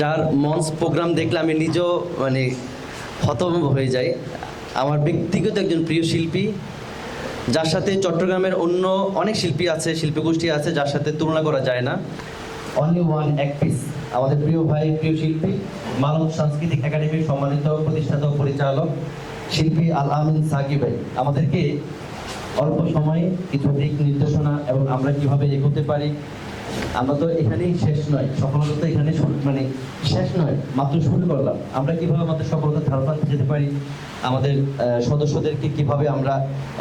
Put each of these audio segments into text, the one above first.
যার মঞ্চ প্রোগ্রাম দেখলে আমি নিজেও মানে হতভম্ব হয়ে যাই। আমার ব্যক্তিগত একজন প্রিয় শিল্পী, যার সাথে চট্টগ্রামের অন্য অনেক শিল্পী আছে শিল্পী গোষ্ঠী আছে, যার সাথে তুলনা করা যায় না। অনলি ওয়ান এক পিস আমাদের প্রিয় ভাই, প্রিয় শিল্পী, মানব সাংস্কৃতিক একাডেমির সম্মানিত প্রতিষ্ঠাতা পরিচালক, শিল্পী আল আমিন সাকিব ভাই। আমাদেরকে অল্প সময়ে কিছু দিক নির্দেশনা এবং আমরা কীভাবে এগোতে পারি আমরা তো এখানেই শেষ নয়, সফলতা তো এখানে মানে শেষ নয়, মাত্র শুরু করলাম। আমরা কীভাবে আমাদের সফলতার ধারণাতে যেতে পারি? আমাদের সদস্যদেরকে কীভাবে আমরা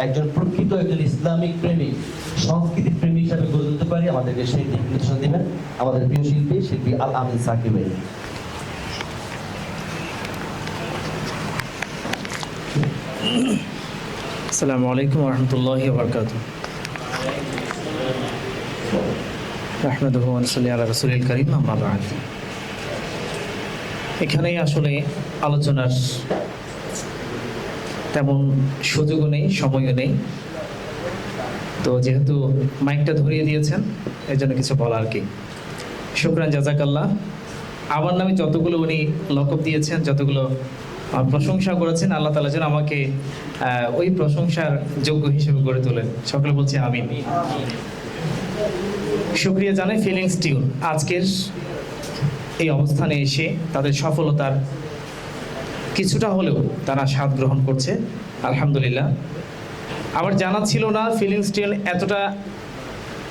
একজন প্রকৃত একজন ইসলামিক প্রেমিক সংস্কৃতি প্রেমী হিসাবে গড়ে তুলতে পারি? আমাদেরকে সেই দিক নির্দেশনা দিবেন। আমাদের প্রিয় শিল্পী শিল্পী আল আমিন সাকিব আসসালামু আলাইকুম রহমতুল্লাহি বরকাত এখানেই আসলে আলোচনার তেমন সুযোগও নেই, সময়ও নেই। তো যেহেতু মাইকটা ধরিয়ে দিয়েছেন এই জন্য কিছু বলা আর কি? শুক্রান জাজাকাল্লাহ আমার নামে যতগুলো উনি লকব দিয়েছেন, যতগুলো প্রশংসা করেছেন, আল্লাহ তালা যেন আমাকে ওই প্রশংসার যোগ্য হিসেবে গড়ে তোলেন। সকলে বলছি আমিন। শুক্রিয়া জানাই ফিলিংস টিউন আজকের এই অবস্থানে এসে তাদের সফলতার কিছুটা হলেও তারা স্বাদ গ্রহণ করছে, আলহামদুলিল্লাহ। আমার জানা ছিল না ফিলিংস টিউন এতটা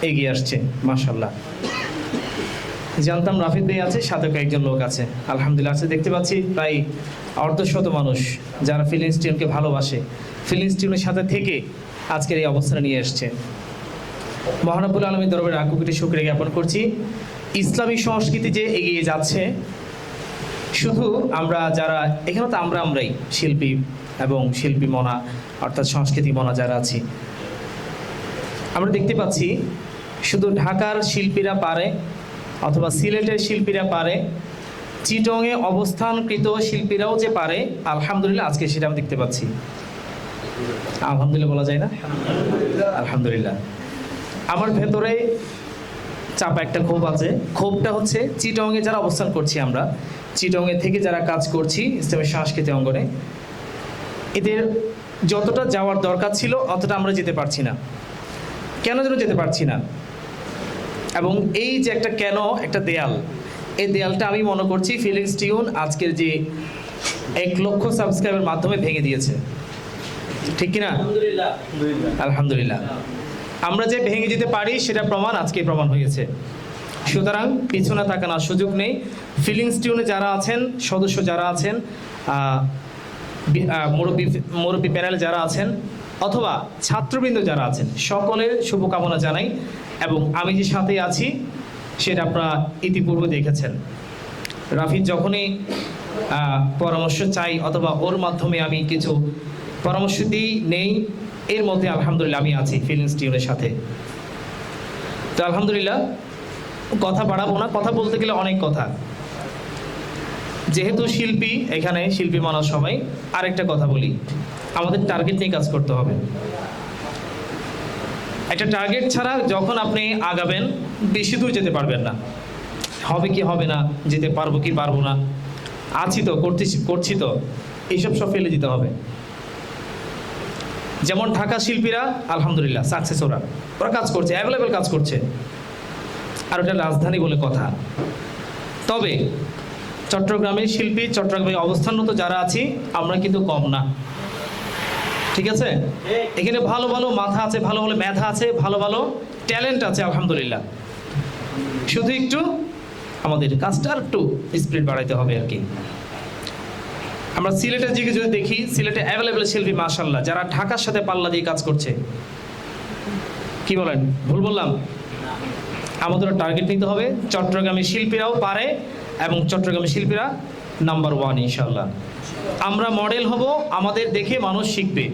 এগিয়ে আসছে মাশাল্লাহ জানতাম রাফিদ ভাই আছে, সাথে কয়েকজন লোক আছে, আলহামদুলিল্লাহ। আছে দেখতে পাচ্ছি প্রায় অর্ধশত মানুষ যারা ফিলিংস টিউনকে ভালোবাসে। ফিলিংস টিউনের সাথে থেকে আজকের এই অবস্থানে নিয়ে এসছে। মহানবুল আলমী দরবারে আকুকুটি শুক্রিয়া জ্ঞাপন করছি। ইসলামী সংস্কৃতি যে এগিয়ে যাচ্ছে, শুধু আমরা যারা, এখানে তো আমরা আমরাই শিল্পী এবং শিল্পী মনা, অর্থাৎ সংস্কৃতি মনা যারা আছি। আমরা দেখতে পাচ্ছি, শুধু ঢাকার শিল্পীরা পারে অথবা সিলেটের শিল্পীরা পারে, চিটংয়ে অবস্থানকৃত শিল্পীরাও যে পারে, আলহামদুলিল্লাহ আজকে সেটা আমি দেখতে পাচ্ছি। আলহামদুলিল্লাহ বলা যায় না? আলহামদুলিল্লাহ। আমার ভেতরে চাপা একটা ক্ষোভ আছে। ক্ষোভটা হচ্ছে চিটংয়ে যারা অবস্থান করছি আমরা চিটংয়ে থেকে যারা কাজ করছি ইসলামের সাংস্কৃতিক অঙ্গনে এদের যতটা যাওয়ার দরকার ছিল অতটা আমরা যেতে পারছি না। কেন যেন যেতে পারছি না? এবং এই যে একটা কেন একটা দেয়াল এই দেয়ালটা আমি মনে করছি ফিলিংস টিউন আজকের যে এক লক্ষ সাবস্ক্রাইবের মাধ্যমে ভেঙে দিয়েছে। ঠিক কিনা? আলহামদুলিল্লাহ। আমরা যে ভেঙে যেতে পারি, সেটা প্রমাণ আজকে প্রমাণ হয়েছে। সুতরাং পিছনে তাকানোর সুযোগ নেই। ফিলিংস টিউনে যারা আছেন, সদস্য যারা আছেন মুরব্বী মুরব্বী প্যানেলে যারা আছেন, অথবা ছাত্রবৃন্দ যারা আছেন, সকলের শুভকামনা জানাই। এবং আমি যে সাথে আছি, সেটা আপনারা ইতিপূর্বে দেখেছেন। রাফিদ যখনই পরামর্শ চাই অথবা ওর মাধ্যমে আমি কিছু পরামর্শ দিই, নেই এর মধ্যে আলহামদুলিল্লাহ আমি আছি ফিলিংস টিউনের সাথে। তো আলহামদুলিল্লাহ, কথা বাড়াবো না, কথা বলতে গেলে অনেক কথা। যেহেতু শিল্পী, এখানে শিল্পী মানা সবাই আরেকটা কথা বলি, আমাদের টার্গেট নিয়ে কাজ করতে হবে। একটা টার্গেট ছাড়া যখন আপনি আগাবেন, বেশি দূর যেতে পারবেন না। হবে কি হবে না, যেতে পারব কি পারব না, আছি তো, করতেছি, করছি তো, এইসব সব ফেলে দিতে হবে। যেমন ঢাকা শিল্পীরা, আলহামদুলিল্লাহ সাকসেস ওরা। ওরা কাজ করছে অ্যাভেলেবেল কাজ করছে। আর ওটা রাজধানী বলে কথা। তবে চট্টগ্রামের শিল্পী, চট্টগ্রামে অবস্থানরত যারা আছি, আমরা কিন্তু কম না। ঠিক আছে? এখানে ভালো ভালো মাথা আছে, ভালো ভালো মেধা আছে, ভালো ভালো ট্যালেন্ট আছে, আলহামদুলিল্লাহ। শুধু একটু আমাদের কাজটা একটু স্পিড বাড়াইতে হবে আর কি। আমরা সিলেটের দিকে যদি দেখি, সিলেটে অ্যাভেলেবেল শিল্পী মাশাল্লাহ যারা ঢাকার সাথে পাল্লা দিয়ে কাজ করছে। কি বলেন? ভুল বললাম? আমাদেরও টার্গেট নিতে হবে। চট্টগ্রামের শিল্পীরাও পারে এবং চট্টগ্রামের শিল্পীরা নাম্বার ওয়ান ইনশাল্লাহ আমরা মডেল হব, আমাদের দেখে মানুষ শিখবে।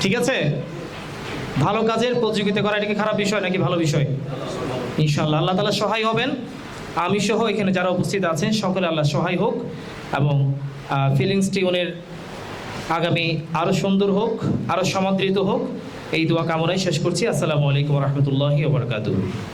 ঠিক আছে? ভালো কাজের প্রতিযোগিতা করা, এটা কি খারাপ বিষয় নাকি ভালো বিষয়? ইনশাল্লাহ আল্লাহ তালা সহায় হবেন। আমি সহ এখানে যারা উপস্থিত আছেন, সকলে আল্লাহ সহায় হোক এবং ফিলিংস টিউনের আগামী আরও সুন্দর হোক আরও সমাদৃত হোক। এই দোয়া কামনায় শেষ করছি। আসসালামু আলাইকুম রহমতুল্লাহ ওবরকাতু